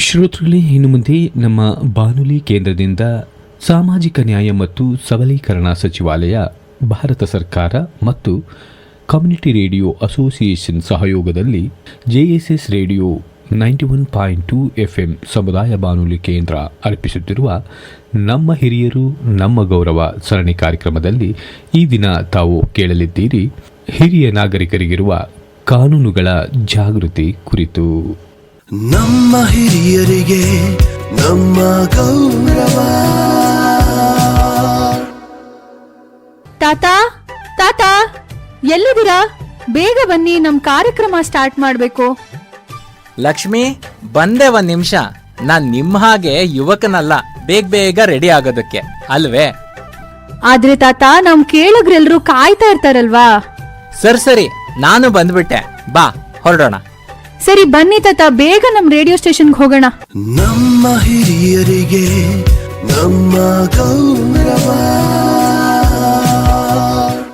ಶ್ರೋತೃಗಳೇ, ಇನ್ನು ಮುಂದೆ ನಮ್ಮ ಬಾನುಲಿ ಕೇಂದ್ರದಿಂದ ಸಾಮಾಜಿಕ ನ್ಯಾಯ ಮತ್ತು ಸಬಲೀಕರಣ ಸಚಿವಾಲಯ, ಭಾರತ ಸರ್ಕಾರ ಮತ್ತು ಕಮ್ಯುನಿಟಿ ರೇಡಿಯೋ ಅಸೋಸಿಯೇಷನ್ ಸಹಯೋಗದಲ್ಲಿ JSS radio ninety one point two F M ಸಮುದಾಯ ಬಾನುಲಿ ಕೇಂದ್ರ ಅರ್ಪಿಸುತ್ತಿರುವ ನಮ್ಮ ಹಿರಿಯರು, ನಮ್ಮ ಗೌರವ ಸರಣಿ ಕಾರ್ಯಕ್ರಮದಲ್ಲಿ ಈ ದಿನ ತಾವು ಕೇಳಲಿದ್ದೀರಿ. ಹಿರಿಯ ನಾಗರಿಕರಿಗಿರುವ ಕಾನೂನುಗಳ ಜಾಗೃತಿ ಕುರಿತು. ನಮ್ಮ ಹಿರಿಯರಿಗೆ ನಮ್ಮ ಗೌರವ. ತಾತ ತಾತ ಎಲ್ಲಿದ್ದೀರಾ? ಬೇಗ ಬನ್ನಿ ನಮ್ ಕಾರ್ಯಕ್ರಮ ಸ್ಟಾರ್ಟ್ ಮಾಡ್ಬೇಕು. ಲಕ್ಷ್ಮಿ ಬಂದೆ ಒಂದ್ ನಿಮಿಷ. ನಾನ್ ನಿಮ್ ಹಾಗೆ ಯುವಕನಲ್ಲ ಬೇಗ ಬೇಗ ರೆಡಿ ಆಗೋದಕ್ಕೆ. ಅಲ್ವೇ? ಆದ್ರೆ ತಾತ ನಮ್ ಕೇಳಗ್ರೆಲ್ರು ಕಾಯ್ತಾ ಇರ್ತಾರಲ್ವಾ? ಸರಿ ಸರಿ ನಾನು ಬಂದ್ಬಿಟ್ಟೆ. ಬಾ ಹೊರಡೋಣ. ಸರಿ ಬನ್ನಿ ತಾತ ಬೇಗ ನಮ್ ರೇಡಿಯೋ ಸ್ಟೇಷನ್ಗೆ ಹೋಗೋಣ. ನಮ್ಮ ಹಿರಿಯರಿಗೆ ನಮ್ಮ ಗೌರವ.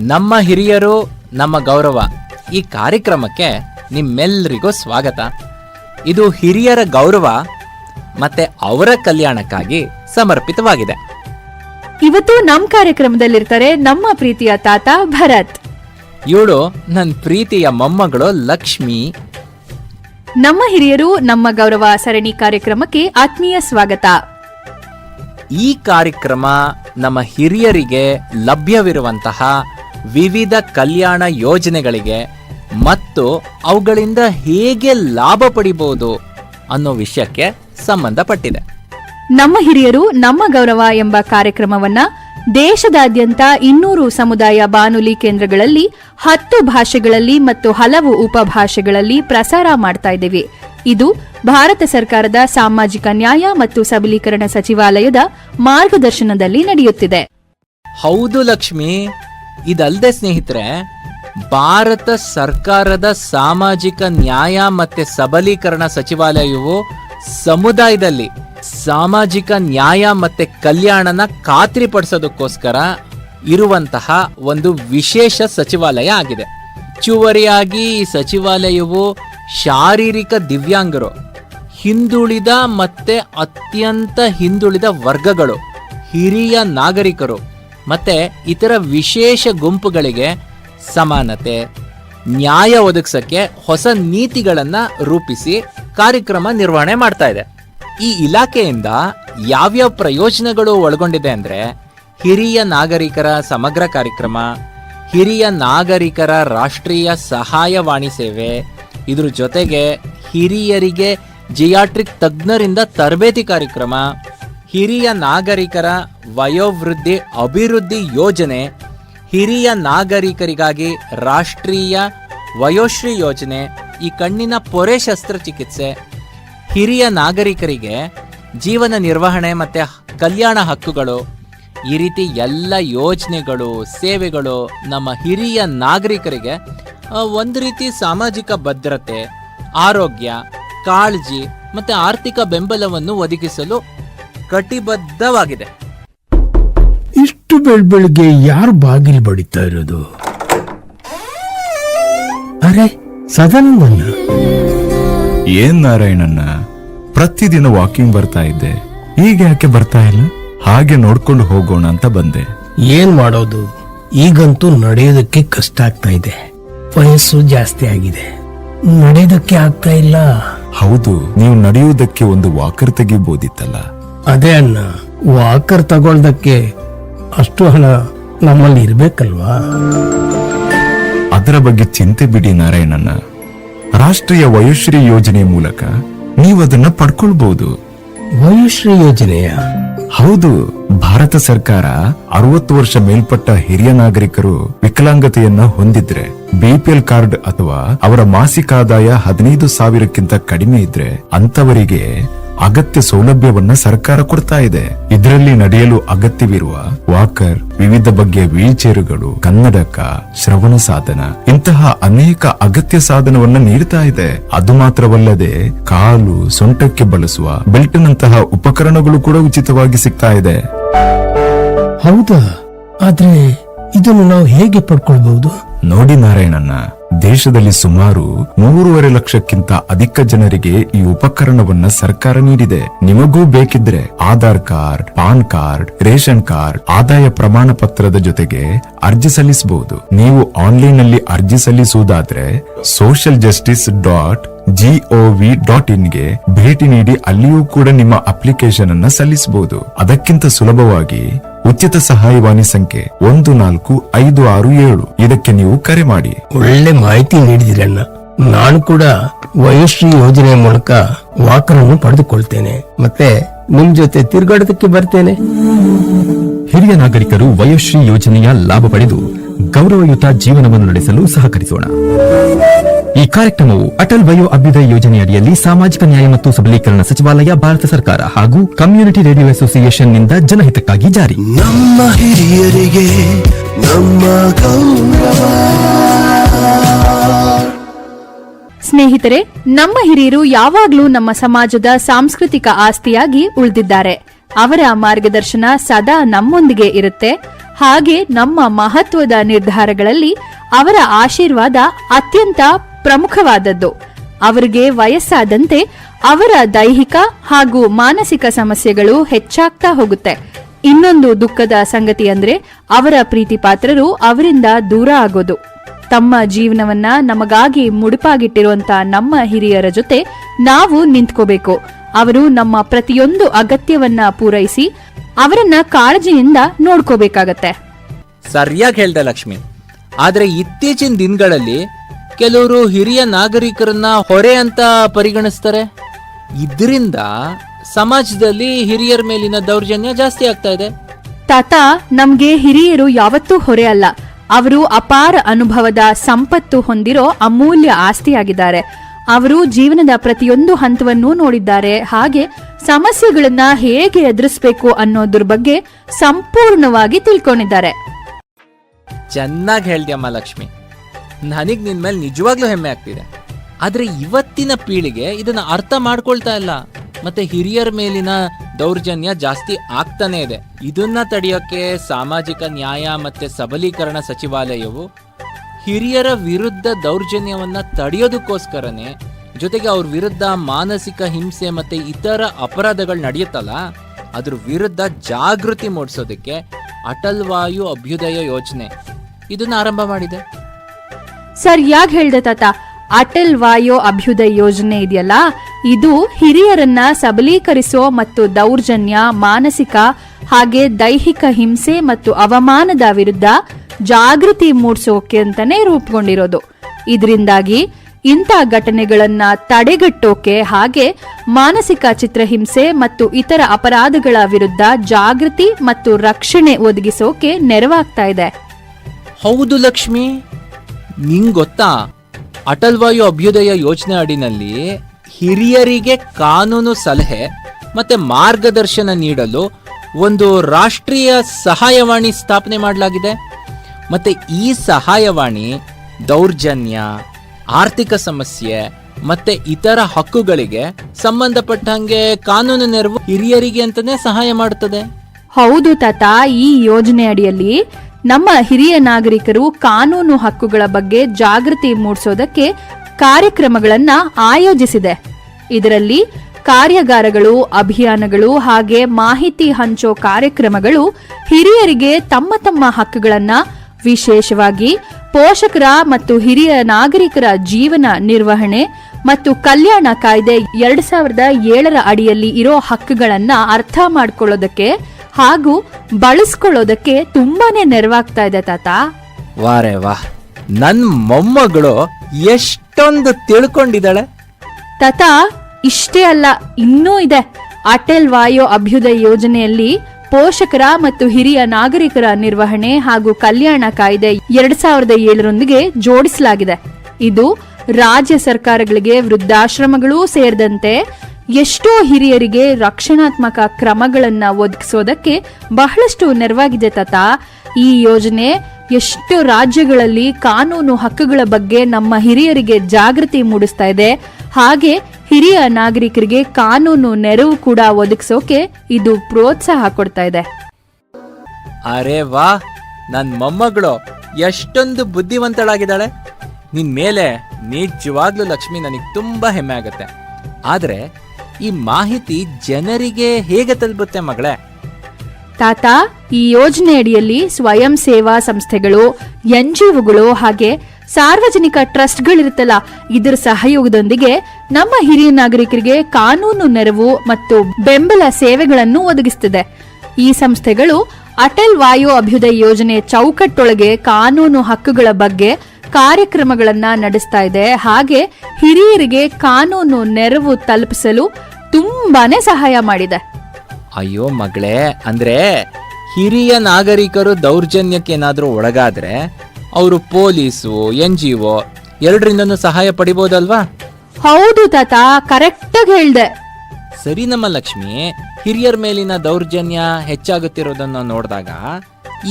ನಮ್ಮ ಹಿರಿಯರು ನಮ್ಮ ಗೌರವ ಈ ಕಾರ್ಯಕ್ರಮಕ್ಕೆ ನಿಮ್ಮೆಲ್ಲರಿಗೂ ಸ್ವಾಗತ. ಇದು ಹಿರಿಯರ ಗೌರವ ಮತ್ತೆ ಅವರ ಕಲ್ಯಾಣಕ್ಕಾಗಿ ಸಮರ್ಪಿತವಾಗಿದೆ. ಇವತ್ತು ನಮ್ಮ ಕಾರ್ಯಕ್ರಮದಲ್ಲಿರ್ತಾರೆ ನಮ್ಮ ಪ್ರೀತಿಯ ತಾತ ಭರತ್. ಇವಳು ನನ್ನ ಪ್ರೀತಿಯ ಮೊಮ್ಮಗಳು ಲಕ್ಷ್ಮಿ. ನಮ್ಮ ಹಿರಿಯರು ನಮ್ಮ ಗೌರವ ಸರಣಿ ಕಾರ್ಯಕ್ರಮಕ್ಕೆ ಆತ್ಮೀಯ ಸ್ವಾಗತ. ಈ ಕಾರ್ಯಕ್ರಮ ನಮ್ಮ ಹಿರಿಯರಿಗೆ ಲಭ್ಯವಿರುವಂತಹ ವಿವಿಧ ಕಲ್ಯಾಣ ಯೋಜನೆಗಳಿಗೆ ಮತ್ತು ಅವುಗಳಿಂದ ಹೇಗೆ ಲಾಭ ಪಡಿಬಹುದು ಅನ್ನೋ ವಿಷಯಕ್ಕೆ ಸಂಬಂಧಪಟ್ಟಿದೆ. ನಮ್ಮ ಹಿರಿಯರು ನಮ್ಮ ಗೌರವ ಎಂಬ ಕಾರ್ಯಕ್ರಮವನ್ನ ದೇಶದಾದ್ಯಂತ ಇನ್ನೂರು ಸಮುದಾಯ ಬಾನುಲಿ ಕೇಂದ್ರಗಳಲ್ಲಿ ಹತ್ತು ಭಾಷೆಗಳಲ್ಲಿ ಮತ್ತು ಹಲವು ಉಪಭಾಷೆಗಳಲ್ಲಿ ಪ್ರಸಾರ ಮಾಡ್ತಾ ಇದು ಭಾರತ ಸರ್ಕಾರದ ಸಾಮಾಜಿಕ ನ್ಯಾಯ ಮತ್ತು ಸಬಲೀಕರಣ ಸಚಿವಾಲಯದ ಮಾರ್ಗದರ್ಶನದಲ್ಲಿ ನಡೆಯುತ್ತಿದೆ. ಹೌದು ಲಕ್ಷ್ಮಿ. ಇದಲ್ದೆ ಸ್ನೇಹಿತರೆ, ಭಾರತ ಸರ್ಕಾರದ ಸಾಮಾಜಿಕ ನ್ಯಾಯ ಮತ್ತೆ ಸಬಲೀಕರಣ ಸಚಿವಾಲಯವು ಸಮುದಾಯದಲ್ಲಿ ಸಾಮಾಜಿಕ ನ್ಯಾಯ ಮತ್ತೆ ಕಲ್ಯಾಣನ ಖಾತ್ರಿಪಡಿಸೋದಕ್ಕೋಸ್ಕರ ಇರುವಂತಹ ಒಂದು ವಿಶೇಷ ಸಚಿವಾಲಯ ಆಗಿದೆ. ಹೆಚ್ಚುವರಿಯಾಗಿ ಈ ಸಚಿವಾಲಯವು ಶಾರೀರಿಕ ದಿವ್ಯಾಂಗರು, ಹಿಂದುಳಿದ ಮತ್ತೆ ಅತ್ಯಂತ ಹಿಂದುಳಿದ ವರ್ಗಗಳು, ಹಿರಿಯ ನಾಗರಿಕರು ಮತ್ತೆ ಇತರ ವಿಶೇಷ ಗುಂಪುಗಳಿಗೆ ಸಮಾನತೆ, ನ್ಯಾಯ ಒದಗಿಸಕ್ಕೆ ಹೊಸ ನೀತಿಗಳನ್ನು ರೂಪಿಸಿ ಕಾರ್ಯಕ್ರಮ ನಿರ್ವಹಣೆ ಮಾಡ್ತಾ ಇದೆ. ಈ ಇಲಾಖೆಯಿಂದ ಯಾವ್ಯಾವ ಪ್ರಯೋಜನಗಳು ಒಳಗೊಂಡಿದೆ ಅಂದ್ರೆ ಹಿರಿಯ ನಾಗರಿಕರ ಸಮಗ್ರ ಕಾರ್ಯಕ್ರಮ, ಹಿರಿಯ ನಾಗರಿಕರ ರಾಷ್ಟ್ರೀಯ ಸಹಾಯವಾಣಿ ಸೇವೆ ಇದ್ರ ಜೊತೆಗೆ ಹಿರಿಯರಿಗೆ ಜಿಯಾಟ್ರಿಕ್ ತಜ್ಞರಿಂದ ತರಬೇತಿ ಕಾರ್ಯಕ್ರಮ, ಹಿರಿಯ ನಾಗರಿಕರ ವಯೋವೃದ್ಧಿ ಅಭಿವೃದ್ಧಿ ಯೋಜನೆ, ಹಿರಿಯ ನಾಗರಿಕರಿಗಾಗಿ ರಾಷ್ಟ್ರೀಯ ವಯೋಶ್ರೀ ಯೋಜನೆ, ಈ ಕಣ್ಣಿನ ಪೊರೆ ಶಸ್ತ್ರಚಿಕಿತ್ಸೆ, ಹಿರಿಯ ನಾಗರಿಕರಿಗೆ ಜೀವನ ನಿರ್ವಹಣೆ ಮತ್ತು ಕಲ್ಯಾಣ ಹಕ್ಕುಗಳು, ಈ ರೀತಿ ಎಲ್ಲ ಯೋಜನೆಗಳು, ಸೇವೆಗಳು ನಮ್ಮ ಹಿರಿಯ ನಾಗರಿಕರಿಗೆ ಒಂದು ರೀತಿ ಸಾಮಾಜಿಕ ಭದ್ರತೆ ಆರೋಗ್ಯ ಕಾಳಜಿ ಮತ್ತೆ ಆರ್ಥಿಕ ಬೆಂಬಲವನ್ನು ಒದಗಿಸಲು ಕಟಿಬದ್ಧವಾಗಿದೆ. ಇಷ್ಟು ಬೆಳ್ ಬೆಳಿಗ್ಗೆ ಯಾರು ಬಾಗಿಲು ಬಡಿತಾ ಇರೋದು? ಅರೆ ಸದಾನಂದಣ್ಣ ಏನ್ ನಾರಾಯಣಣ್ಣ? ಪ್ರತಿದಿನ ವಾಕಿಂಗ್ ಬರ್ತಾ ಇದ್ದೆ. ಈಗ ಯಾಕೆ ಬರ್ತಾ ಇಲ್ಲ? ಹಾಗೆ ನೋಡ್ಕೊಂಡು ಹೋಗೋಣ ಅಂತ ಬಂದೆ. ಏನ್ ಮಾಡೋದು? ಈಗಂತೂ ನಡೆಯೋದಕ್ಕೆ ಕಷ್ಟ ಆಗ್ತಾ ಇದೆ. ವಯಸ್ಸು ಜಾಸ್ತಿ ಆಗಿದೆ. ನಡೆಯೋದಕ್ಕೆ ಆಗ್ತಾ ಇಲ್ಲ. ಹೌದು ನೀವು ನಡೆಯುವುದಕ್ಕೆ ಒಂದು ವಾಕರ್ ತೆಗಿಬೋದಿತ್ತಲ್ಲ? ಅದೇ ಅಣ್ಣ ವಾಕರ್ ತಗೊಳ್ದಕ್ಕೆ ಅಷ್ಟು ಹಣ ನಮ್ಮಲ್ಲಿ ಇರ್ಬೇಕಲ್ವಾ? ಅದರ ಬಗ್ಗೆ ಚಿಂತೆ ಬಿಡಿ ನಾರಾಯಣನ ರಾಷ್ಟ್ರೀಯ ವಯೋಶ್ರೀ ಯೋಜನೆ ಮೂಲಕ ನೀವು ಅದನ್ನ ಪಡ್ಕೊಳ್ಬಹುದು ವಯೋಶ್ರೀ ಯೋಜನೆಯ? ಹೌದು. ಭಾರತ ಸರ್ಕಾರ ಅರವತ್ತು ವರ್ಷ ಮೇಲ್ಪಟ್ಟ ಹಿರಿಯ ನಾಗರಿಕರು ವಿಕಲಾಂಗತೆಯನ್ನ ಹೊಂದಿದ್ರೆ ಬಿಪಿಎಲ್ ಕಾರ್ಡ್ ಅಥವಾ ಅವರ ಮಾಸಿಕ ಆದಾಯ ಹದಿನೈದು ಸಾವಿರಕ್ಕಿಂತ ಕಡಿಮೆ ಇದ್ರೆ ಅಂತವರಿಗೆ ಅಗತ್ಯ ಸೌಲಭ್ಯವನ್ನ ಸರ್ಕಾರ ಕೊಡ್ತಾ ಇದೆ. ಇದರಲ್ಲಿ ನಡೆಯಲು ಅಗತ್ಯವಿರುವ ವಾಕರ್, ವಿವಿಧ ಬಗೆಯ ವೀಲ್ ಚೇರುಗಳು ಕನ್ನಡಕ, ಶ್ರವಣ ಸಾಧನ, ಇಂತಹ ಅನೇಕ ಅಗತ್ಯ ಸಾಧನವನ್ನ ನೀಡ್ತಾ ಇದೆ. ಅದು ಮಾತ್ರವಲ್ಲದೆ ಕಾಲು, ಸೊಂಟಕ್ಕೆ ಬಳಸುವ ಬೆಲ್ಟ್ನಂತಹ ಉಪಕರಣಗಳು ಕೂಡ ಉಚಿತವಾಗಿ ಸಿಗ್ತಾ ಇದೆ. ಹೌದಾ? ಆದ್ರೆ ಇದನ್ನು ನಾವು ಹೇಗೆ ಪಡ್ಕೊಳ್ಬಹುದು? ನೋಡಿ ನಾರಾಯಣನ್ನ ದೇಶದಲ್ಲಿ ಸುಮಾರು ಮೂರುವರೆ ಲಕ್ಷಕ್ಕಿಂತ ಅಧಿಕ ಜನರಿಗೆ ಈ ಉಪಕರಣವನ್ನ ಸರ್ಕಾರ ನೀಡಿದೆ. ನಿಮಗೂ ಬೇಕಿದ್ರೆ Aadhaar card, PAN card, ration card, ಆದಾಯ ಪ್ರಮಾಣ ಪತ್ರದ ಜೊತೆಗೆ ಅರ್ಜಿ ಸಲ್ಲಿಸಬಹುದು. ನೀವು ಆನ್ಲೈನ್ನಲ್ಲಿ ಅರ್ಜಿ ಸಲ್ಲಿಸುವುದಾದ್ರೆ social justice dot gov dot ಇನ್ಗೆ ಭೇಟಿ ನೀಡಿ ಅಲ್ಲಿಯೂ ಕೂಡ ನಿಮ್ಮ ಅಪ್ಲಿಕೇಶನ್ ಅನ್ನ ಸಲ್ಲಿಸಬಹುದು. ಅದಕ್ಕಿಂತ ಸುಲಭವಾಗಿ ಉಚಿತ ಸಹಾಯವಾಣಿ ಸಂಖ್ಯೆ ಒಂದು ನಾಲ್ಕು ಐದು ಆರು ಏಳು. ಇದಕ್ಕೆ ನೀವು ಕರೆ ಮಾಡಿ. ಒಳ್ಳೆ ಮಾಹಿತಿ ನೀಡಿದಿರಣ್ಣ ನಾನು ಕೂಡ ವಯೋಶ್ರೀ ಯೋಜನೆ ಮೂಲಕ ವಾಕರನ್ನು ಪಡೆದುಕೊಳ್ತೇನೆ. ಮತ್ತೆ ನಿಮ್ ಜೊತೆ ತಿರುಗಾಡೋದಕ್ಕೆ ಬರ್ತೇನೆ. ಹಿರಿಯ ನಾಗರಿಕರು ವಯೋಶ್ರೀ ಯೋಜನೆಯ ಲಾಭ ಪಡೆದು ಗೌರವಯುತ ಜೀವನವನ್ನು ನಡೆಸಲು ಸಹಕರಿಸೋಣ. ಈ ಕಾರ್ಯಕ್ರಮವು ಅಟಲ್ ವಯೋ ಅಭ್ಯುದಯ ಯೋಜನೆಯಡಿಯಲ್ಲಿ ಸಾಮಾಜಿಕ ನ್ಯಾಯ ಮತ್ತು ಸಬಲೀಕರಣ ಸಚಿವಾಲಯ ಭಾರತ ಸರ್ಕಾರ ಹಾಗೂ ಕಮ್ಯುನಿಟಿ ರೇಡಿಯೋ ಅಸೋಸಿಯೇಷನ್ನಿಂದ ಜನಹಿತಕ್ಕಾಗಿ ಜಾರಿ. ನಮ್ಮ ಹಿರಿಯರಿಗೆ ನಮ್ಮ ಗೌರವ. ಸ್ನೇಹಿತರೆ ನಮ್ಮ ಹಿರಿಯರು ಯಾವಾಗ್ಲೂ ನಮ್ಮ ಸಮಾಜದ ಸಾಂಸ್ಕೃತಿಕ ಆಸ್ತಿಯಾಗಿ ಉಳಿದಿದ್ದಾರೆ. ಅವರ ಮಾರ್ಗದರ್ಶನ ಸದಾ ನಮ್ಮೊಂದಿಗೆ ಇರುತ್ತೆ. ಹಾಗೆ ನಮ್ಮ ಮಹತ್ವದ ನಿರ್ಧಾರಗಳಲ್ಲಿ ಅವರ ಆಶೀರ್ವಾದ ಅತ್ಯಂತ ಪ್ರಮುಖವಾದದ್ದು. ಅವರಿಗೆ ವಯಸ್ಸಾದಂತೆ ಅವರ ದೈಹಿಕ ಹಾಗೂ ಮಾನಸಿಕ ಸಮಸ್ಯೆಗಳು ಹೆಚ್ಚಾಗ್ತಾ ಹೋಗುತ್ತೆ. ಇನ್ನೊಂದು ದುಃಖದ ಸಂಗತಿ ಅಂದ್ರೆ ಅವರ ಪ್ರೀತಿ ಪಾತ್ರರು ಅವರಿಂದ ದೂರ ಆಗೋದು. ತಮ್ಮ ಜೀವನವನ್ನ ನಮಗಾಗಿ ಮುಡುಪಾಗಿಟ್ಟಿರುವಂತ ನಮ್ಮ ಹಿರಿಯರ ಜೊತೆ ನಾವು ನಿಂತ್ಕೋಬೇಕು. ಅವರು ನಮ್ಮ ಪ್ರತಿಯೊಂದು ಅಗತ್ಯವನ್ನ ಪೂರೈಸಿ ಅವರನ್ನ ಕಾಳಜಿಯಿಂದ ನೋಡ್ಕೋಬೇಕಾಗತ್ತೆ. ಸರಿಯಾಗಿ ಹೇಳ್ದೆ ಲಕ್ಷ್ಮಿ. ಆದ್ರೆ ಇತ್ತೀಚಿನ ದಿನಗಳಲ್ಲಿ ಕೆಲವರು ಹಿರಿಯ ನಾಗರಿಕರನ್ನ ಹೊರೆ ಅಂತ ಪರಿಗಣಿಸ್ತಾರೆ. ಇದರಿಂದ ಸಮಾಜದಲ್ಲಿ ಹಿರಿಯರ ಮೇಲಿನ ದೌರ್ಜನ್ಯ ಜಾಸ್ತಿ ಆಗ್ತಾ ಇದೆ. ತಾತ ನಮ್ಗೆ ಹಿರಿಯರು ಯಾವತ್ತೂ ಹೊರೆ ಅಲ್ಲ. ಅವರು ಅಪಾರ ಅನುಭವದ ಸಂಪತ್ತು ಹೊಂದಿರೋ ಅಮೂಲ್ಯ ಆಸ್ತಿಯಾಗಿದ್ದಾರೆ. ಅವರು ಜೀವನದ ಪ್ರತಿಯೊಂದು ಹಂತವನ್ನೂ ನೋಡಿದ್ದಾರೆ. ಹಾಗೆ ಸಮಸ್ಯೆಗಳನ್ನ ಹೇಗೆ ಎದುರಿಸಬೇಕು ಅನ್ನೋದ್ರ ಬಗ್ಗೆ ಸಂಪೂರ್ಣವಾಗಿ ತಿಳ್ಕೊಂಡಿದ್ದಾರೆ. ಚೆನ್ನಾಗಿ ಹೇಳ್ದ್ಯಮ್ಮ ಲಕ್ಷ್ಮಿ. ನನಗ್ ನಿನ್ ಮೇಲೆ ನಿಜವಾಗ್ಲೂ ಹೆಮ್ಮೆ ಆಗ್ತಿದೆ. ಆದ್ರೆ ಇವತ್ತಿನ ಪೀಳಿಗೆ ಇದನ್ನ ಅರ್ಥ ಮಾಡ್ಕೊಳ್ತಾ ಇಲ್ಲ. ಮತ್ತೆ ಹಿರಿಯರ ಮೇಲಿನ ದೌರ್ಜನ್ಯ ಜಾಸ್ತಿ ಆಗ್ತಾನೆ ಇದೆ. ಇದನ್ನ ತಡೆಯೋಕೆ ಸಾಮಾಜಿಕ ನ್ಯಾಯ ಮತ್ತೆ ಸಬಲೀಕರಣ ಸಚಿವಾಲಯವು ಹಿರಿಯರ ವಿರುದ್ಧ ದೌರ್ಜನ್ಯವನ್ನ ತಡೆಯೋದಕ್ಕೋಸ್ಕರನೇ ಜೊತೆಗೆ ಅವ್ರ ವಿರುದ್ಧ ಮಾನಸಿಕ ಹಿಂಸೆ ಮತ್ತೆ ಇತರ ಅಪರಾಧಗಳು ನಡೆಯುತ್ತಲ್ಲ, ಅದ್ರ ವಿರುದ್ಧ ಜಾಗೃತಿ ಮೂಡಿಸೋದಕ್ಕೆ ಅಟಲ್ ವಾಯು ಅಭ್ಯುದಯ ಯೋಜನೆ ಇದನ್ನ ಆರಂಭ ಮಾಡಿದೆ. ಸರಿಯಾಗಿ ಹೇಳ್ದೆ ತಾತ, ಅಟಲ್ ವಾಯೋ ಅಭ್ಯುದಯ ಯೋಜನೆ ಇದೆಯಲ್ಲ, ಇದು ಹಿರಿಯರನ್ನ ಸಬಲೀಕರಿಸೋ ಮತ್ತು ದೌರ್ಜನ್ಯ, ಮಾನಸಿಕ ಹಾಗೆ ದೈಹಿಕ ಹಿಂಸೆ ಮತ್ತು ಅವಮಾನದ ವಿರುದ್ಧ ಜಾಗೃತಿ ಮೂಡಿಸೋಕೆ ಅಂತಾನೆ ರೂಪುಗೊಂಡಿರೋದು. ಇದರಿಂದಾಗಿ ಇಂಥ ಘಟನೆಗಳನ್ನ ತಡೆಗಟ್ಟೋಕೆ ಹಾಗೆ ಮಾನಸಿಕ ಚಿತ್ರಹಿಂಸೆ ಮತ್ತು ಇತರ ಅಪರಾಧಗಳ ವಿರುದ್ಧ ಜಾಗೃತಿ ಮತ್ತು ರಕ್ಷಣೆ ಒದಗಿಸೋಕೆ ನೆರವಾಗ್ತಾ ಇದೆ. ಹೌದು ಲಕ್ಷ್ಮಿ. ನಿಂಗ್ ಗೊತ್ತಾ? ಅಟಲ್ ವಾಯು ಅಭ್ಯುದಯ ಯೋಜನೆ ಅಡಿನಲ್ಲಿ ಹಿರಿಯರಿಗೆ ಕಾನೂನು ಸಲಹೆ ಮತ್ತೆ ಮಾರ್ಗದರ್ಶನ ನೀಡಲು ಒಂದು ರಾಷ್ಟ್ರೀಯ ಸಹಾಯವಾಣಿ ಸ್ಥಾಪನೆ ಮಾಡಲಾಗಿದೆ. ಮತ್ತೆ ಈ ಸಹಾಯವಾಣಿ ದೌರ್ಜನ್ಯ, ಆರ್ಥಿಕ ಸಮಸ್ಯೆ ಮತ್ತೆ ಇತರ ಹಕ್ಕುಗಳಿಗೆ ಸಂಬಂಧಪಟ್ಟಂಗೆ ಕಾನೂನು ನೆರವು ಹಿರಿಯರಿಗೆ ಅಂತಾನೆ ಸಹಾಯ ಮಾಡುತ್ತದೆ ಹೌದು ತಾತ, ಈ ಯೋಜನೆ ಅಡಿಯಲ್ಲಿ ನಮ್ಮ ಹಿರಿಯ ನಾಗರಿಕರು ಕಾನೂನು ಹಕ್ಕುಗಳ ಬಗ್ಗೆ ಜಾಗೃತಿ ಮೂಡಿಸೋದಕ್ಕೆ ಕಾರ್ಯಕ್ರಮಗಳನ್ನ ಆಯೋಜಿಸಿದೆ. ಇದರಲ್ಲಿ ಕಾರ್ಯಾಗಾರಗಳು, ಅಭಿಯಾನಗಳು ಹಾಗೆ ಮಾಹಿತಿ ಹಂಚೋ ಕಾರ್ಯಕ್ರಮಗಳು ಹಿರಿಯರಿಗೆ ತಮ್ಮ ತಮ್ಮ ಹಕ್ಕುಗಳನ್ನ ವಿಶೇಷವಾಗಿ ಪೋಷಕರ ಮತ್ತು ಹಿರಿಯ ನಾಗರಿಕರ ಜೀವನ ನಿರ್ವಹಣೆ ಮತ್ತು ಕಲ್ಯಾಣ ಕಾಯ್ದೆ ಎರಡ್ ಸಾವಿರದ ಏಳರ ಅಡಿಯಲ್ಲಿ ಇರೋ ಹಕ್ಕುಗಳನ್ನ ಅರ್ಥ ಮಾಡ್ಕೊಳ್ಳೋದಕ್ಕೆ ಹಾಗೂ ಬಳಸ್ಕೊಳ್ಳೋದಕ್ಕೆ ತುಂಬಾನೇ ನೆರವಾಗ್ತಾ ಇದೆ ತಾತ. ವಾರೆ ವಾ. ನನ್ ಮೊಮ್ಮಗಳು ಎಷ್ಟೊಂದು ತಿಳ್ಕೊಂಡಿದ್ದಾಳೆ. ತಾತ ಇಷ್ಟೇ ಅಲ್ಲ ಇನ್ನೂ ಇದೆ. ಅಟಲ್ ವಾಯೋ ಅಭ್ಯುದಯ ಯೋಜನೆಯಲ್ಲಿ ಪೋಷಕರ ಮತ್ತು ಹಿರಿಯ ನಾಗರಿಕರ ನಿರ್ವಹಣೆ ಹಾಗೂ ಕಲ್ಯಾಣ ಕಾಯ್ದೆ ಎರಡ್ ಸಾವಿರದ ಏಳರೊಂದಿಗೆ ಜೋಡಿಸಲಾಗಿದೆ. ಇದು ರಾಜ್ಯ ಸರ್ಕಾರಗಳಿಗೆ ವೃದ್ಧಾಶ್ರಮಗಳೂ ಸೇರಿದಂತೆ ಎಷ್ಟೋ ಹಿರಿಯರಿಗೆ ರಕ್ಷಣಾತ್ಮಕ ಕ್ರಮಗಳನ್ನ ಒದಗಿಸೋದಕ್ಕೆ ಬಹಳಷ್ಟು ನೆರವಾಗಿದೆ ತಾತ. ಈ ಯೋಜನೆ ಎಷ್ಟು ರಾಜ್ಯಗಳಲ್ಲಿ ಕಾನೂನು ಹಕ್ಕುಗಳ ಬಗ್ಗೆ ನಮ್ಮ ಹಿರಿಯರಿಗೆ ಜಾಗೃತಿ ಮೂಡಿಸ್ತಾ ಇದೆ. ಹಾಗೆ ಹಿರಿಯ ನಾಗರಿಕರಿಗೆ ಕಾನೂನು ನೆರವು ಕೂಡ ಒದಗಿಸೋಕೆ ಇದು ಪ್ರೋತ್ಸಾಹ ಕೊಡ್ತಾ ಇದೆ. ಅರೆ ವಾ, ನನ್ ಮೊಮ್ಮಗಳು ಎಷ್ಟೊಂದು ಬುದ್ಧಿವಂತಳಾಗಿದ್ದಾಳೆ. ನಿನ್ ಮೇಲೆ ನಿಜವಾಗ್ಲೂ ಲಕ್ಷ್ಮಿ ನನಗೆ ತುಂಬಾ ಹೆಮ್ಮೆ ಆಗುತ್ತೆ. ಆದ್ರೆ ಈ ಮಾಹಿತಿ ಜನರಿಗೆ ಹೇಗೆ ತಲುಪುತ್ತೆ ಮಗಳೇ? ತಾತ, ಈ ಯೋಜನೆ ಅಡಿಯಲ್ಲಿ ಸ್ವಯಂ ಸೇವಾ ಸಂಸ್ಥೆಗಳು ಎನ್ಗಳು ಹಾಗೆ ಸಾರ್ವಜನಿಕ ಟ್ರಸ್ಟ್ಗಳಿರುತ್ತಲ್ಲ, ಇದರ ಸಹಯೋಗದೊಂದಿಗೆ ನಮ್ಮ ಹಿರಿಯ ನಾಗರಿಕರಿಗೆ ಕಾನೂನು ನೆರವು ಮತ್ತು ಬೆಂಬಲ ಸೇವೆಗಳನ್ನು ಒದಗಿಸುತ್ತದೆ ಈ ಸಂಸ್ಥೆಗಳು ಅಟಲ್ ವಾಯು ಅಭ್ಯುದಯ ಯೋಜನೆ ಚೌಕಟ್ಟೊಳಗೆ ಕಾನೂನು ಹಕ್ಕುಗಳ ಬಗ್ಗೆ ಕಾರ್ಯಕ್ರಮಗಳನ್ನ ನಡೆಸ್ತಾ ಇದೆ. ಹಾಗೆ ಹಿರಿಯರಿಗೆ ಕಾನೂನು ನೆರವು ತಲುಪಿಸಲು ತುಂಬಾನೇ ಸಹಾಯ ಮಾಡಿದೆ. ಅಯ್ಯೋ ಮಗಳೇ ಅಂದ್ರೆ ಹಿರಿಯ ನಾಗರಿಕರು ದೌರ್ಜನ್ಯಕ್ಕೆ ಏನಾದ್ರೂ ಒಳಗಾದ್ರೆ ಅವರು ಪೊಲೀಸು ಎನ್ ಜಿ ಒ ಎರಡರಿಂದನೂ ಸಹಾಯ ಪಡಿಬೋದಲ್ವಾ? ಹೌದು ತಾತ ಕರೆಕ್ಟ್ ಆಗಿ ಹೇಳ್ದೆ. ಸರಿ ನಮ್ಮ ಲಕ್ಷ್ಮಿ ಹಿರಿಯರ ಮೇಲಿನ ದೌರ್ಜನ್ಯ ಹೆಚ್ಚಾಗುತ್ತಿರೋದನ್ನ ನೋಡಿದಾಗ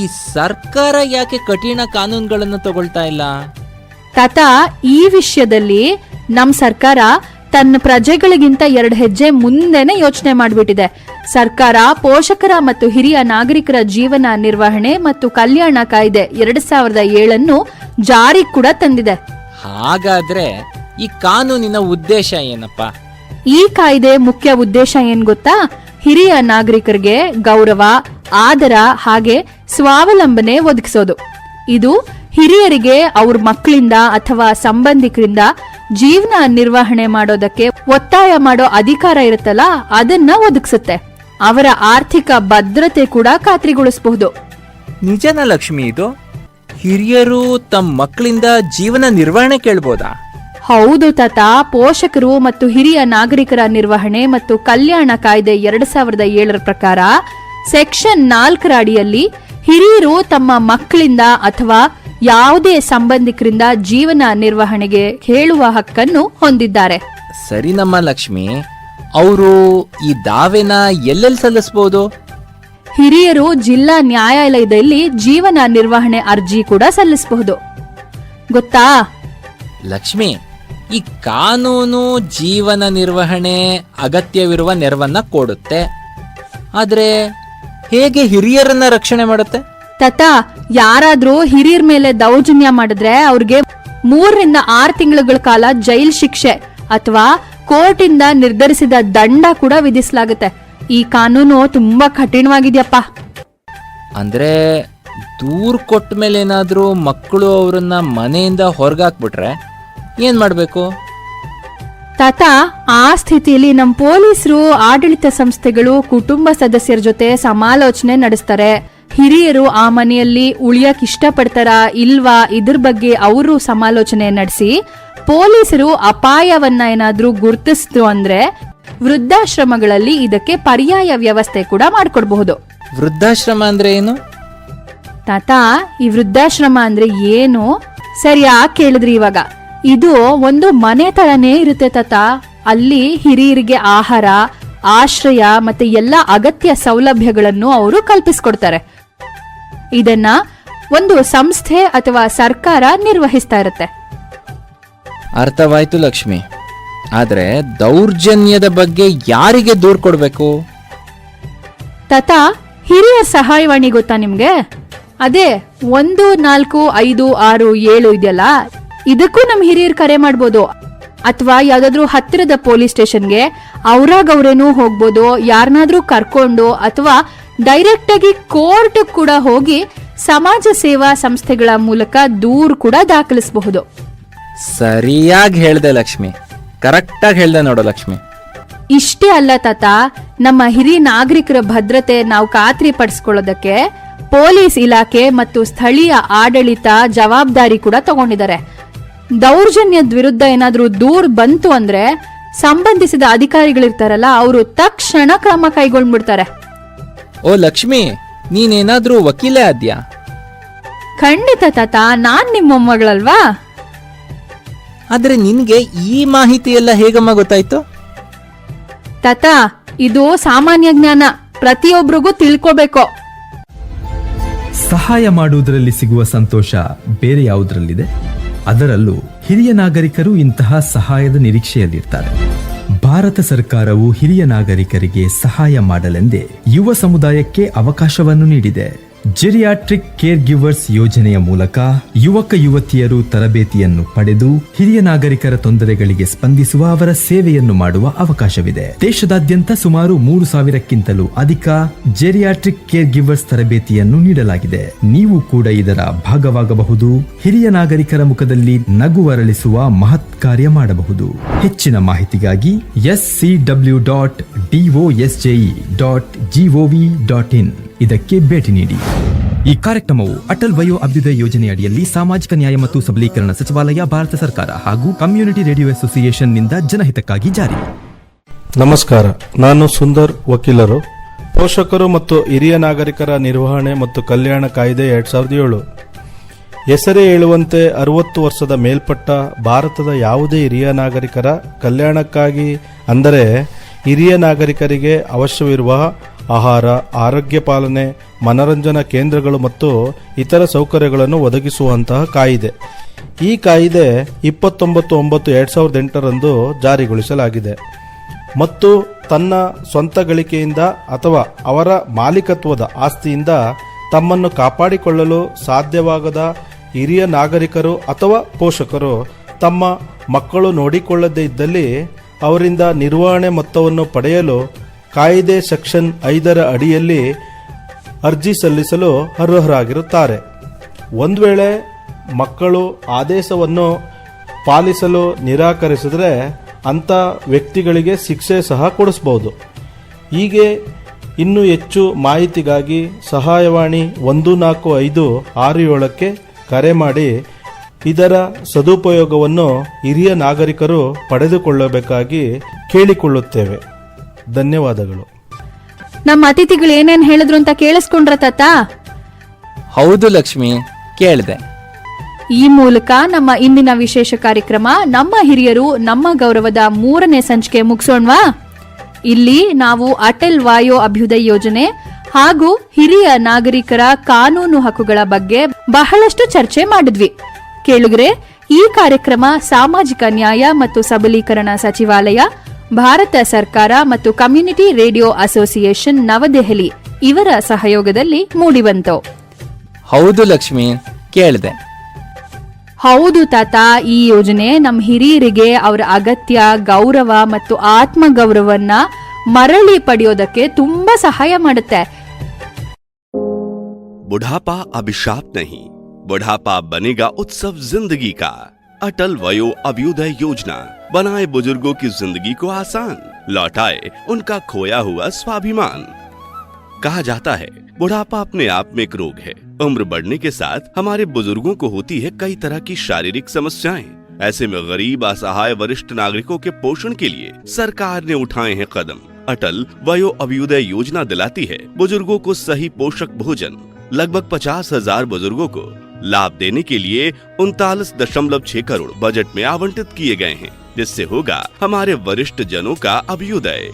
ಈ ಸರ್ಕಾರ ಯಾಕೆ ಕಠಿಣ ಕಾನೂನುಗಳನ್ನು ತಗೊಳ್ತಾ ಇಲ್ಲ? ತಾತ ಈ ವಿಷಯದಲ್ಲಿ ನಮ್ ಸರ್ಕಾರ ತನ್ನ ಪ್ರಜೆಗಳಿಗಿಂತ ಎರಡು ಹೆಜ್ಜೆ ಮುಂದೆನೆ ಯೋಚನೆ ಮಾಡಿಬಿಟ್ಟಿದೆ. ಸರ್ಕಾರ ಪೋಷಕರ ಮತ್ತು ಹಿರಿಯ ನಾಗರಿಕರ ಜೀವನ ನಿರ್ವಹಣೆ ಮತ್ತು ಕಲ್ಯಾಣ ಕಾಯ್ದೆ ಎರಡ್ ಸಾವಿರದ ಏಳನ್ನು ಜಾರಿ ಕೂಡ ತಂದಿದೆ. ಹಾಗಾದ್ರೆ ಈ ಕಾನೂನಿನ ಉದ್ದೇಶ ಏನಪ್ಪ? ಈ ಕಾಯ್ದೆ ಮುಖ್ಯ ಉದ್ದೇಶ ಏನ್ ಗೊತ್ತಾ? ಹಿರಿಯ ನಾಗರಿಕರಿಗೆ ಗೌರವ ಆದರ ಹಾಗೆ ಸ್ವಾವಲಂಬನೆ ಒದಗಿಸೋದು. ಇದು ಹಿರಿಯರಿಗೆ ಅವ್ರ ಮಕ್ಕಳಿಂದ ಅಥವಾ ಸಂಬಂಧಿಕರಿಂದ ಜೀವನ ನಿರ್ವಹಣೆ ಮಾಡೋದಕ್ಕೆ ಒತ್ತಾಯ ಮಾಡೋ ಅಧಿಕಾರ ಇರುತ್ತಲ್ಲ ಅದನ್ನ ಒದಗಿಸುತ್ತೆ. ಅವರ ಆರ್ಥಿಕ ಭದ್ರತೆ ಕೂಡ ಖಾತ್ರಿಗೊಳಿಸಬಹುದು. ನಿಜನ ಲಕ್ಷ್ಮಿ ಇದು? ಹಿರಿಯರು ತಮ್ಮ ಮಕ್ಕಳಿಂದ ಜೀವನ ನಿರ್ವಹಣೆ ಕೇಳ್ಬೋದಾ? ಹೌದು ತಾತ ಪೋಷಕರು ಮತ್ತು ಹಿರಿಯ ನಾಗರಿಕರ ನಿರ್ವಹಣೆ ಮತ್ತು ಕಲ್ಯಾಣ ಕಾಯ್ದೆ ಎರಡ್ ಸಾವಿರದ ಏಳರ ಪ್ರಕಾರ ಸೆಕ್ಷನ್ ನಾಲ್ಕರ ಅಡಿಯಲ್ಲಿ ಹಿರಿಯರು ತಮ್ಮ ಮಕ್ಕಳಿಂದ ಅಥವಾ ಯಾವುದೇ ಸಂಬಂಧಿಕರಿಂದ ಜೀವನ ನಿರ್ವಹಣೆಗೆ ಹೇಳುವ ಹಕ್ಕನ್ನು ಹೊಂದಿದ್ದಾರೆ. ಸರಿ ನಮ್ಮ ಲಕ್ಷ್ಮಿ. ಅವರು ಈ ದಾವೆನ ಎಲ್ಲೆಲ್ಲಿ ಸಲ್ಲಿಸಬಹುದು ಹಿರಿಯರು ಜಿಲ್ಲಾ ನ್ಯಾಯಾಲಯದಲ್ಲಿ ಜೀವನ ನಿರ್ವಹಣೆ ಅರ್ಜಿ ಕೂಡ ಸಲ್ಲಿಸಬಹುದು. ಗೊತ್ತಾ? ಲಕ್ಷ್ಮಿ ಈ ಕಾನೂನು ಜೀವನ ನಿರ್ವಹಣೆ ಅಗತ್ಯವಿರುವ ನೆರವನ್ನ ಕೊಡುತ್ತೆ. ಆದ್ರೆ ಹೇಗೆ ಹಿರಿಯರನ್ನ ರಕ್ಷಣೆ ಮಾಡುತ್ತೆ? ತತ ಯಾರಾದ್ರೂ ಹಿರಿಯರ್ ಮೇಲೆ ದೌರ್ಜನ್ಯ ಮಾಡಿದ್ರೆ ಅವ್ರಿಗೆ ಮೂರರಿಂದ ಆರ್ ತಿಂಗಳುಗಳ ಕಾಲ ಜೈಲ್ ಶಿಕ್ಷೆ ಅಥವಾ ಕೋರ್ಟ್ ಇಂದ ನಿರ್ಧರಿಸಿದ ದಂಡ ಕೂಡ ವಿಧಿಸಲಾಗುತ್ತೆ. ಈ ಕಾನೂನು ತುಂಬಾ ಕಠಿಣವಾಗಿದ್ಯಪ್ಪ. ಅಂದ್ರೆ ದೂರ್ ಕೊಟ್ಟ ಮೇಲೆ ಏನಾದ್ರೂ ಮಕ್ಕಳು ಅವರನ್ನ ಮನೆಯಿಂದ ಹೊರಗಾಕ್ಬಿಟ್ರೆ ಏನ್ ಮಾಡ್ಬೇಕು? ತಾತ ಆ ಸ್ಥಿತಿಯಲ್ಲಿ ನಮ್ಮ ಪೊಲೀಸರು ಆಡಳಿತ ಸಂಸ್ಥೆಗಳು ಕುಟುಂಬ ಸದಸ್ಯರ ಜೊತೆ ಸಮಾಲೋಚನೆ ನಡೆಸ್ತಾರೆ. ಹಿರಿಯರು ಆ ಮನೆಯಲ್ಲಿ ಉಳಿಯಕ್ ಇಷ್ಟಪಡ್ತಾರ ಇಲ್ವಾ ಇದ್ರ ಬಗ್ಗೆ ಅವರು ಸಮಾಲೋಚನೆ ನಡೆಸಿ ಪೊಲೀಸರು ಅಪಾಯವನ್ನ ಏನಾದ್ರೂ ಗುರುತಿಸಿದ್ರು ಅಂದ್ರೆ ವೃದ್ಧಾಶ್ರಮಗಳಲ್ಲಿ ಇದಕ್ಕೆ ಪರ್ಯಾಯ ವ್ಯವಸ್ಥೆ ಕೂಡ ಮಾಡ್ಕೊಡ್ಬಹುದು. ವೃದ್ಧಾಶ್ರಮ ಅಂದ್ರೆ ಏನು? ತಾತ ಈ ವೃದ್ಧಾಶ್ರಮ ಅಂದ್ರೆ ಏನು? ಸರಿಯಾಗಿ ಕೇಳಿದ್ರಿ ಇವಾಗ. ಇದು ಒಂದು ಮನೆ ತರನೇ ಇರುತ್ತೆ ತಾತ. ಅಲ್ಲಿ ಹಿರಿಯರಿಗೆ ಆಹಾರ ಆಶ್ರಯ ಮತ್ತೆ ಎಲ್ಲ ಅಗತ್ಯ ಸೌಲಭ್ಯಗಳನ್ನು ಅವರು ಕಲ್ಪಿಸಿಕೊಡ್ತಾರೆ. ಇದನ್ನ ಒಂದು ಸಂಸ್ಥೆ ಅಥವಾ ಸರ್ಕಾರ ನಿರ್ವಹಿಸ್ತಾ ಇರುತ್ತೆ. ಅರ್ಥವಾಯ್ತು ಲಕ್ಷ್ಮಿ. ಆದ್ರೆ ದೌರ್ಜನ್ಯದ ಬಗ್ಗೆ ಯಾರಿಗೆ ದೂರ್ ಕೊಡ್ಬೇಕು? ತಾತ ಹಿರಿಯ ಸಹಾಯವಾಣಿ ಗೊತ್ತಾ ನಿಮ್ಗೆ? ಅದೇ ಒಂದು ನಾಲ್ಕು ಐದು ಆರು ಏಳು ಇದೆಯಲ್ಲ? ಇದಕ್ಕೂ ನಮ್ ಹಿರಿಯರ್ ಕರೆ ಮಾಡ್ಬೋದು. ಅಥವಾ ಯಾವ್ದಾದ್ರು ಹತ್ತಿರದ ಪೊಲೀಸ್ ಸ್ಟೇಷನ್ಗೆ ಅವ್ರಾಗವ್ರೇನೂ ಹೋಗ್ಬೋದು ಯಾರನ್ನಾದ್ರೂ ಕರ್ಕೊಂಡು ಅಥವಾ ಡೈರೆಕ್ಟ್ ಆಗಿ ಕೋರ್ಟ್ ಕೂಡ ಹೋಗಿ ಸಮಾಜ ಸೇವಾ ಸಂಸ್ಥೆಗಳ ಮೂಲಕ ದೂರ್ ಕೂಡ ದಾಖಲಿಸಬಹುದು. ಸರಿಯಾಗಿ ಹೇಳ್ದೆ ಲಕ್ಷ್ಮಿ. ಕರೆಕ್ಟ್ ಆಗಿ ಹೇಳ್ದೆ ನೋಡು ಲಕ್ಷ್ಮಿ. ಇಷ್ಟೇ ಅಲ್ಲ ತಾತ ನಮ್ಮ ಹಿರಿಯ ನಾಗರಿಕರ ಭದ್ರತೆ ನಾವು ಖಾತ್ರಿ ಪಡಿಸ್ಕೊಳ್ಳೋದಕ್ಕೆ ಪೊಲೀಸ್ ಇಲಾಖೆ ಮತ್ತು ಸ್ಥಳೀಯ ಆಡಳಿತ ಜವಾಬ್ದಾರಿ ಕೂಡ ತಗೊಂಡಿದ್ದಾರೆ. ದೌರ್ಜನ್ಯದ ವಿರುದ್ಧ ಏನಾದರೂ ದೂರ್ ಬಂತು ಅಂದ್ರೆ ಸಂಬಂಧಿಸಿದ ಅಧಿಕಾರಿಗಳಿರ್ತಾರಲ್ಲ ಅವರು ತಕ್ಷಣ ಕ್ರಮ ಕೈಗೊಂಡ್ಬಿಡ್ತಾರೆ ಓ ಲಕ್ಷ್ಮಿ ನೀನೇನಾದರೂ ವಕೀಲೆ ಆದ್ಯಾ? ಖಂಡಿತ ತಾತ ನಾನ್ ನಿಮ್ಮ ಮೊಮ್ಮಗಳಲ್ವಾ? ಆದ್ರೆ ನಿನ್ಗೆ ಈ ಮಾಹಿತಿ ಎಲ್ಲ ಹೇಗಮ್ಮ ಗೊತ್ತಾಯ್ತು? ತಾತ ಇದು ಸಾಮಾನ್ಯ ಜ್ಞಾನ ಪ್ರತಿಯೊಬ್ಬರಿಗೂ ತಿಳ್ಕೋಬೇಕು. ಸಹಾಯ ಮಾಡುವುದರಲ್ಲಿ ಸಿಗುವ ಸಂತೋಷ ಬೇರೆ ಯಾವುದರಲ್ಲಿದೆ? ಅದರಲ್ಲೂ ಹಿರಿಯ ನಾಗರಿಕರು ಇಂತಹ ಸಹಾಯದ ನಿರೀಕ್ಷೆಯಲ್ಲಿರ್ತಾರೆ. ಭಾರತ ಸರ್ಕಾರವು ಹಿರಿಯ ನಾಗರಿಕರಿಗೆ ಸಹಾಯ ಮಾಡಲೆಂದೇ ಯುವ ಸಮುದಾಯಕ್ಕೆ ಅವಕಾಶವನ್ನು ನೀಡಿದೆ. ಜೆರಿಯಾಟ್ರಿಕ್ ಕೇರ್ ಗಿವರ್ಸ್ ಯೋಜನೆಯ ಮೂಲಕ ಯುವಕ ಯುವತಿಯರು ತರಬೇತಿಯನ್ನು ಪಡೆದು ಹಿರಿಯ ನಾಗರಿಕರ ತೊಂದರೆಗಳಿಗೆ ಸ್ಪಂದಿಸುವ ಅವರ ಸೇವೆಯನ್ನು ಮಾಡುವ ಅವಕಾಶವಿದೆ. ದೇಶದಾದ್ಯಂತ ಸುಮಾರು ಮೂರು ಸಾವಿರಕ್ಕಿಂತಲೂ ಅಧಿಕ ಜೆರಿಯಾಟ್ರಿಕ್ ಕೇರ್ ಗಿವರ್ಸ್ ತರಬೇತಿಯನ್ನು ನೀಡಲಾಗಿದೆ. ನೀವು ಕೂಡ ಇದರ ಭಾಗವಾಗಬಹುದು. ಹಿರಿಯ ನಾಗರಿಕರ ಮುಖದಲ್ಲಿ ನಗು ಅರಳಿಸುವ ಮಹತ್ ಕಾರ್ಯ ಮಾಡಬಹುದು. ಹೆಚ್ಚಿನ ಮಾಹಿತಿಗಾಗಿ S C W dot DOSJE dot gov dot in. ಇದಕ್ಕೆ ಭೇಟಿ ನೀಡಿ. ಈ ಕಾರ್ಯಕ್ರಮವು ಅಟಲ್ ವಯೋ ಅಭ್ಯುದಯ ಯೋಜನೆ ಅಡಿಯಲ್ಲಿ ಸಾಮಾಜಿಕ ನ್ಯಾಯ ಮತ್ತು ಸಬಲೀಕರಣ ಸಚಿವಾಲಯ, ಭಾರತ ಸರ್ಕಾರ ಹಾಗೂ ಕಮ್ಯುನಿಟಿ ರೇಡಿಯೋ ಅಸೋಸಿಯೇಷನ್ನಿಂದ ಜನಹಿತಕ್ಕಾಗಿ ಜಾರಿ. ನಮಸ್ಕಾರ. ನಾನು ಸುಂದರ್ ವಕೀಲರು. ಪೋಷಕರು ಮತ್ತು ಹಿರಿಯ ನಾಗರಿಕರ ನಿರ್ವಹಣೆ ಮತ್ತು ಕಲ್ಯಾಣ ಕಾಯ್ದೆ ಎರಡ್ ಸಾವಿರದ ಏಳು. ಹೆಸರೇ ಹೇಳುವಂತೆ ಅರವತ್ತು ವರ್ಷದ ಮೇಲ್ಪಟ್ಟ ಭಾರತದ ಯಾವುದೇ ಹಿರಿಯ ನಾಗರಿಕರ ಕಲ್ಯಾಣಕ್ಕಾಗಿ ಅಂದರೆ ಹಿರಿಯ ನಾಗರಿಕರಿಗೆ ಅವಶ್ಯವಿರುವ ಆಹಾರ, ಆರೋಗ್ಯ ಪಾಲನೆ, ಮನರಂಜನಾ ಕೇಂದ್ರಗಳು ಮತ್ತು ಇತರ ಸೌಕರ್ಯಗಳನ್ನು ಒದಗಿಸುವಂತಹ ಕಾಯಿದೆ. ಈ ಕಾಯಿದೆ ಇಪ್ಪತ್ತೊಂಬತ್ತು ಒಂಬತ್ತು ಎರಡ್ ಸಾವಿರದ ಎಂಟರಂದು ಜಾರಿಗೊಳಿಸಲಾಗಿದೆ. ಮತ್ತು ತನ್ನ ಸ್ವಂತ ಗಳಿಕೆಯಿಂದ ಅಥವಾ ಅವರ ಮಾಲೀಕತ್ವದ ಆಸ್ತಿಯಿಂದ ತಮ್ಮನ್ನು ಕಾಪಾಡಿಕೊಳ್ಳಲು ಸಾಧ್ಯವಾಗದ ಹಿರಿಯ ನಾಗರಿಕರು ಅಥವಾ ಪೋಷಕರು ತಮ್ಮ ಮಕ್ಕಳು ನೋಡಿಕೊಳ್ಳದೇ ಇದ್ದಲ್ಲಿ ಅವರಿಂದ ನಿರ್ವಹಣೆ ಮೊತ್ತವನ್ನು ಪಡೆಯಲು ಕಾಯಿದೆ ಸೆಕ್ಷನ್ ಐದರ ಅಡಿಯಲ್ಲಿ ಅರ್ಜಿ ಸಲ್ಲಿಸಲು ಅರ್ಹರಾಗಿರುತ್ತಾರೆ. ಒಂದು ವೇಳೆ ಮಕ್ಕಳು ಆದೇಶವನ್ನು ಪಾಲಿಸಲು ನಿರಾಕರಿಸಿದರೆ ಅಂಥ ವ್ಯಕ್ತಿಗಳಿಗೆ ಶಿಕ್ಷೆ ಸಹ ಕೊಡಿಸಬಹುದು ಹೀಗೆ ಇನ್ನೂ ಹೆಚ್ಚು ಮಾಹಿತಿಗಾಗಿ ಸಹಾಯವಾಣಿ ಒಂದು ನಾಲ್ಕು ಐದು ಆರು ಏಳಕ್ಕೆ ಕರೆ ಮಾಡಿ ಇದರ ಸದುಪಯೋಗವನ್ನು ಹಿರಿಯ ನಾಗರಿಕರು ಪಡೆದುಕೊಳ್ಳಬೇಕಾಗಿ ಕೇಳಿಕೊಳ್ಳುತ್ತೇವೆ. ಧನ್ಯವಾದಗಳು. ನಮ್ಮ ಅತಿಥಿಗಳು ಏನೇನ್ ಹೇಳಿದ್ರು ಅಂತ ಕೇಳಿಸ್ಕೊಂಡ್ರ ತಾತ? ಹೌದು ಲಕ್ಷ್ಮಿ ಕೇಳಿದೆ. ಈ ಮೂಲಕ ನಮ್ಮ ಇಂದಿನ ವಿಶೇಷ ಕಾರ್ಯಕ್ರಮ ನಮ್ಮ ಹಿರಿಯರು ನಮ್ಮ ಗೌರವದ ಮೂರನೇ ಸಂಚಿಕೆ ಮುಗಿಸೋಣವಾ? ಇಲ್ಲಿ ನಾವು ಅಟಲ್ ವಾಯೋ ಅಭ್ಯುದಯ ಯೋಜನೆ ಹಾಗೂ ಹಿರಿಯ ನಾಗರಿಕರ ಕಾನೂನು ಹಕ್ಕುಗಳ ಬಗ್ಗೆ ಬಹಳಷ್ಟು ಚರ್ಚೆ ಮಾಡಿದ್ವಿ. ಕೇಳುಗರೆ ಈ ಕಾರ್ಯಕ್ರಮ ಸಾಮಾಜಿಕ ನ್ಯಾಯ ಮತ್ತು ಸಬಲೀಕರಣ ಸಚಿವಾಲಯ ಭಾರತ ಸರ್ಕಾರ ಮತ್ತು ಕಮ್ಯುನಿಟಿ ರೇಡಿಯೋ ಅಸೋಸಿಯೇಷನ್ ನವದೆಹಲಿ ಇವರ ಸಹಯೋಗದಲ್ಲಿ ಮೂಡಿಬಂತು ಹೌದು ಲಕ್ಷ್ಮಿ ಕೇಳ್ದೆ ಹೌದು ತಾತ ಈ ಯೋಜನೆ ನಮ್ಮ ಹಿರಿಯರಿಗೆ ಅವರ ಅಗತ್ಯ ಗೌರವ ಮತ್ತು ಆತ್ಮ ಗೌರವನ್ನ ಮರಳಿ ಪಡೆಯೋದಕ್ಕೆ ತುಂಬಾ ಸಹಾಯ ಮಾಡುತ್ತೆ बुढ़ापा अभिशाप नहीं बुढ़ापा बनेगा उत्सव जिंदगी का अटल वयो अभ्युदय योजना बनाए बुज़ुर्गों की ज़िंदगी को आसान, लौटाए उनका खोया हुआ स्वाभिमान। कहा जाता है, बुढ़ापा अपने आप में एक रोग है। उम्र बढ़ने के साथ हमारे बुज़ुर्गों को होती है कई तरह की शारीरिक समस्याएँ। ऐसे में गरीब, असहाय, वरिष्ठ नागरिकों के पोषण के लिए सरकार ने उठाए हैं कदम। अटल वयो अभ्युदय योजना दिलाती है बुज़ुर्गों को सही पोषक भोजन। लगभग पचास हज़ार बुज़ुर्गों को लाभ देने के लिए उनतालीस दशमलव छह करोड़ बजट में आवंटित किए गए हैं, जिससे होगा हमारे वरिष्ठ जनों का अभ्युदय।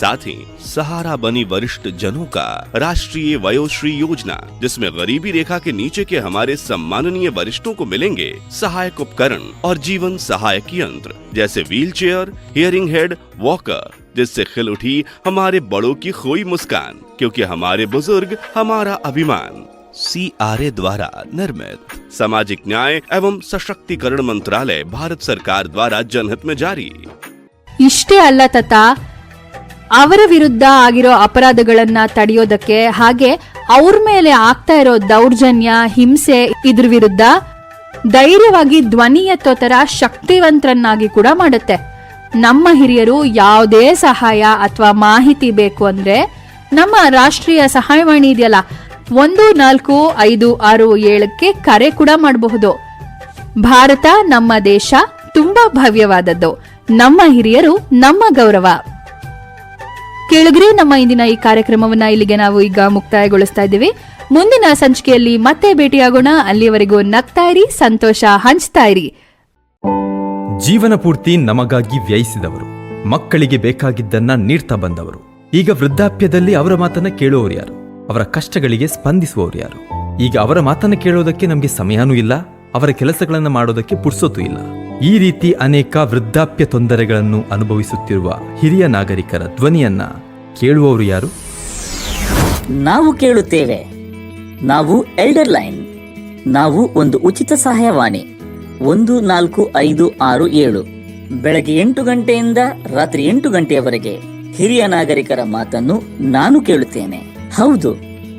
साथ ही, सहारा बनी वरिष्ठ जनों का राष्ट्रीय वयोश्री योजना, जिसमें गरीबी रेखा के नीचे के हमारे सम्माननीय वरिष्ठों को मिलेंगे सहायक उपकरण और जीवन सहायक यंत्र, जैसे wheel chair hearing head, walker, जिससे खिल उठी हमारे बड़ों की खोई मुस्कान, क्योंकि हमारे बुज़ुर्ग हमारा अभिमान। सी आर ए द्वारा निर्मित सामाजिक न्याय एवं सशक्तिकरण मंत्रालय भारत सरकार द्वारा जनहित में जारी ಇಷ್ಟೇ ಅಲ್ಲ ತತ ಅವರ ವಿರುದ್ಧ ಆಗಿರೋ ಅಪರಾಧಗಳನ್ನ ತಡೆಯೋದಕ್ಕೆ ಹಾಗೆ ಅವ್ರ ಮೇಲೆ ಆಗ್ತಾ ಇರೋ ದೌರ್ಜನ್ಯ ಹಿಂಸೆ ಇದ್ರ ವಿರುದ್ಧ ಧೈರ್ಯವಾಗಿ ಧ್ವನಿ ಎತ್ತೋ ತರ ಶಕ್ತಿವಂತರನ್ನಾಗಿ ಕೂಡ ಮಾಡುತ್ತೆ ನಮ್ಮ ಹಿರಿಯರು ಯಾವುದೇ ಸಹಾಯ ಅಥವಾ ಮಾಹಿತಿ ಬೇಕು ಅಂದ್ರೆ ನಮ್ಮ ರಾಷ್ಟ್ರೀಯ ಸಹಾಯವಾಣಿ ಇದೆಯಲ್ಲ ಒಂದು ನಾಲ್ಕು ಐದು ಆರು ಏಳಕ್ಕೆ ಕರೆ ಕೂಡ ಮಾಡಬಹುದು. ಭಾರತ ನಮ್ಮ ದೇಶ ತುಂಬಾ ಭವ್ಯವಾದದ್ದು. ನಮ್ಮ ಹಿರಿಯರು ನಮ್ಮ ಗೌರವ. ಕೇಳಿದ್ರೆ, ನಮ್ಮ ಇಂದಿನ ಈ ಕಾರ್ಯಕ್ರಮವನ್ನ ಇಲ್ಲಿಗೆ ನಾವು ಈಗ ಮುಕ್ತಾಯಗೊಳಿಸ್ತಾ ಇದ್ದೀವಿ. ಮುಂದಿನ ಸಂಚಿಕೆಯಲ್ಲಿ ಮತ್ತೆ ಭೇಟಿಯಾಗೋಣ. ಅಲ್ಲಿಯವರೆಗೂ ನಗ್ತಾ ಇರಿ, ಸಂತೋಷ ಹಂಚ್ತಾ ಇರಿ. ಜೀವನ ಪೂರ್ತಿ ನಮಗಾಗಿ ವ್ಯಯಿಸಿದವರು, ಮಕ್ಕಳಿಗೆ ಬೇಕಾಗಿದ್ದನ್ನ ನೀಡ್ತಾ ಬಂದವರು. ಈಗ ವೃದ್ಧಾಪ್ಯದಲ್ಲಿ ಅವರ ಮಾತನ್ನ ಕೇಳುವವರು ಯಾರು? ಅವರ ಕಷ್ಟಗಳಿಗೆ ಸ್ಪಂದಿಸುವವರು ಯಾರು? ಈಗ ಅವರ ಮಾತನ್ನು ಕೇಳೋದಕ್ಕೆ ನಮಗೆ ಸಮಯನೂ ಇಲ್ಲ, ಅವರ ಕೆಲಸಗಳನ್ನು ಮಾಡೋದಕ್ಕೆ ಪುರ್ಸೊತ್ತೂ ಇಲ್ಲ. ಈ ರೀತಿ ಅನೇಕ ವೃದ್ಧಾಪ್ಯ ತೊಂದರೆಗಳನ್ನು ಅನುಭವಿಸುತ್ತಿರುವ ಹಿರಿಯ ನಾಗರಿಕರ ಧ್ವನಿಯನ್ನ ಕೇಳುವವರು ಯಾರು? ನಾವು ಕೇಳುತ್ತೇವೆ. ನಾವು ಎಲ್ಡರ್ ಲೈನ್ ನಾವು ಒಂದು ಉಚಿತ ಸಹಾಯವಾಣಿ. ಒಂದು ನಾಲ್ಕು ಐದು ಆರು ಏಳು. ಬೆಳಗ್ಗೆ ಎಂಟು ಗಂಟೆಯಿಂದ ರಾತ್ರಿ ಎಂಟು ಗಂಟೆಯವರೆಗೆ ಹಿರಿಯ ನಾಗರಿಕರ ಮಾತನ್ನು ನಾನು ಕೇಳುತ್ತೇನೆ. ಹೌದು.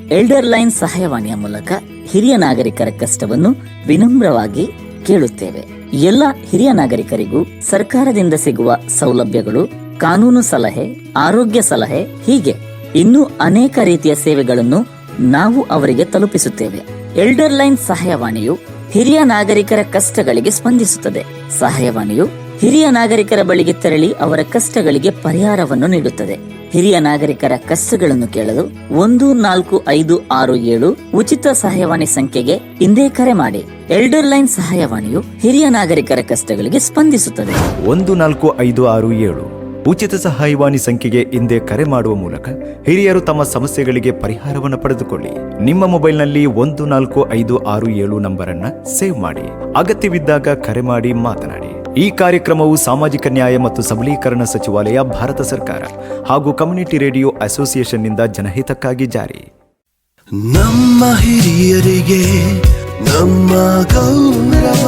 ಎಲ್ಡರ್ ಲೈನ್ ಸಹಾಯವಾಣಿಯ ಮೂಲಕ ಹಿರಿಯ ನಾಗರಿಕರ ಕಷ್ಟವನ್ನು ವಿನಮ್ರವಾಗಿ ಕೇಳುತ್ತೇವೆ. ಎಲ್ಲ ಹಿರಿಯ ನಾಗರಿಕರಿಗೂ ಸರ್ಕಾರದಿಂದ ಸಿಗುವ ಸೌಲಭ್ಯಗಳು, ಕಾನೂನು ಸಲಹೆ, ಆರೋಗ್ಯ ಸಲಹೆ, ಹೀಗೆ ಇನ್ನೂ ಅನೇಕ ರೀತಿಯ ಸೇವೆಗಳನ್ನು ನಾವು ಅವರಿಗೆ ತಲುಪಿಸುತ್ತೇವೆ. ಎಲ್ಡರ್ ಲೈನ್ ಸಹಾಯವಾಣಿಯು ಹಿರಿಯ ನಾಗರಿಕರ ಕಷ್ಟಗಳಿಗೆ ಸ್ಪಂದಿಸುತ್ತದೆ. ಸಹಾಯವಾಣಿಯು ಹಿರಿಯ ನಾಗರಿಕರ ಬಳಿಗೆ ತೆರಳಿ ಅವರ ಕಷ್ಟಗಳಿಗೆ ಪರಿಹಾರವನ್ನು ನೀಡುತ್ತದೆ. ಹಿರಿಯ ನಾಗರಿಕರ ಕಷ್ಟಗಳನ್ನು ಕೇಳಲು ಒಂದು ನಾಲ್ಕು ಐದು ಆರು ಏಳು ಉಚಿತ ಸಹಾಯವಾಣಿ ಸಂಖ್ಯೆಗೆ ಇಂದೇ ಕರೆ ಮಾಡಿ. ಎಲ್ಡರ್ ಲೈನ್ ಸಹಾಯವಾಣಿಯು ಹಿರಿಯ ನಾಗರಿಕರ ಕಷ್ಟಗಳಿಗೆ ಸ್ಪಂದಿಸುತ್ತದೆ. ಒಂದು ನಾಲ್ಕು ಐದು ಆರು ಏಳು ಉಚಿತ ಸಹಾಯವಾಣಿ ಸಂಖ್ಯೆಗೆ ಹಿಂದೆ ಕರೆ ಮಾಡುವ ಮೂಲಕ ಹಿರಿಯರು ತಮ್ಮ ಸಮಸ್ಯೆಗಳಿಗೆ ಪರಿಹಾರವನ್ನು ಪಡೆದುಕೊಳ್ಳಿ. ನಿಮ್ಮ ಮೊಬೈಲ್ನಲ್ಲಿ ಒಂದು ನಾಲ್ಕು ಐದು ಆರು ಏಳು ನಂಬರ್ ಅನ್ನ ಸೇವ್ ಮಾಡಿ. ಅಗತ್ಯವಿದ್ದಾಗ ಕರೆ ಮಾಡಿ ಮಾತನಾಡಿ. ಈ ಕಾರ್ಯಕ್ರಮವು ಸಾಮಾಜಿಕ ನ್ಯಾಯ ಮತ್ತು ಸಬಲೀಕರಣ ಸಚಿವಾಲಯ, ಭಾರತ ಸರ್ಕಾರ ಹಾಗೂ ಕಮ್ಯುನಿಟಿ ರೇಡಿಯೋ ಅಸೋಸಿಯೇಷನ್ನಿಂದ ಜನಹಿತಕ್ಕಾಗಿ ಜಾರಿ. ನಮ್ಮ ಹಿರಿಯರಿಗೆ ನಮ್ಮ ಗೌರವ.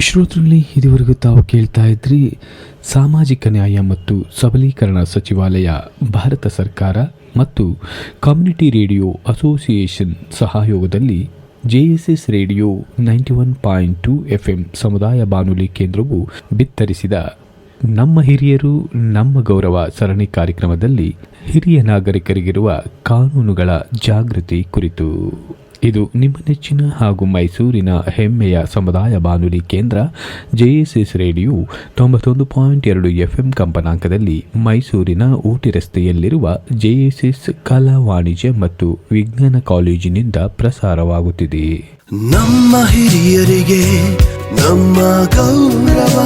ಶ್ರೋತೃಗಳೇ, ಇದುವರೆಗೂ ತಾವು ಕೇಳ್ತಾ ಇದ್ರಿ, ಸಾಮಾಜಿಕ ನ್ಯಾಯ ಮತ್ತು ಸಬಲೀಕರಣ ಸಚಿವಾಲಯ, ಭಾರತ ಸರ್ಕಾರ ಮತ್ತು ಕಮ್ಯುನಿಟಿ ರೇಡಿಯೋ ಅಸೋಸಿಯೇಷನ್ ಸಹಯೋಗದಲ್ಲಿ JSS radio ninety one point two F M ಸಮುದಾಯ ಬಾನುಲಿ ಕೇಂದ್ರವು ಬಿತ್ತರಿಸಿದ ನಮ್ಮ ಹಿರಿಯರು, ನಮ್ಮ ಗೌರವ ಸರಣಿ ಕಾರ್ಯಕ್ರಮದಲ್ಲಿ ಹಿರಿಯ ನಾಗರಿಕರಿಗಿರುವ ಕಾನೂನುಗಳ ಜಾಗೃತಿ ಕುರಿತು. ಇದು ನಿಮ್ಮ ನೆಚ್ಚಿನ ಹಾಗೂ ಮೈಸೂರಿನ ಹೆಮ್ಮೆಯ ಸಮುದಾಯ ಬಾನುಲಿ ಕೇಂದ್ರ, ಜೆಎಸ್ಎಸ್ ರೇಡಿಯೋ ತೊಂಬತ್ತೊಂದು ಪಾಯಿಂಟ್ ಎರಡು ಎಫ್ಎಂ ಕಂಪನಾಂಕದಲ್ಲಿ ಮೈಸೂರಿನ ಊಟಿ ರಸ್ತೆಯಲ್ಲಿರುವ ಜೆಎಸ್ಎಸ್ ಕಲಾ ವಾಣಿಜ್ಯ ಮತ್ತು ವಿಜ್ಞಾನ ಕಾಲೇಜಿನಿಂದ ಪ್ರಸಾರವಾಗುತ್ತಿದೆ. ನಮ್ಮ ಹಿರಿಯರಿಗೆ ನಮ್ಮ ಗೌರವ.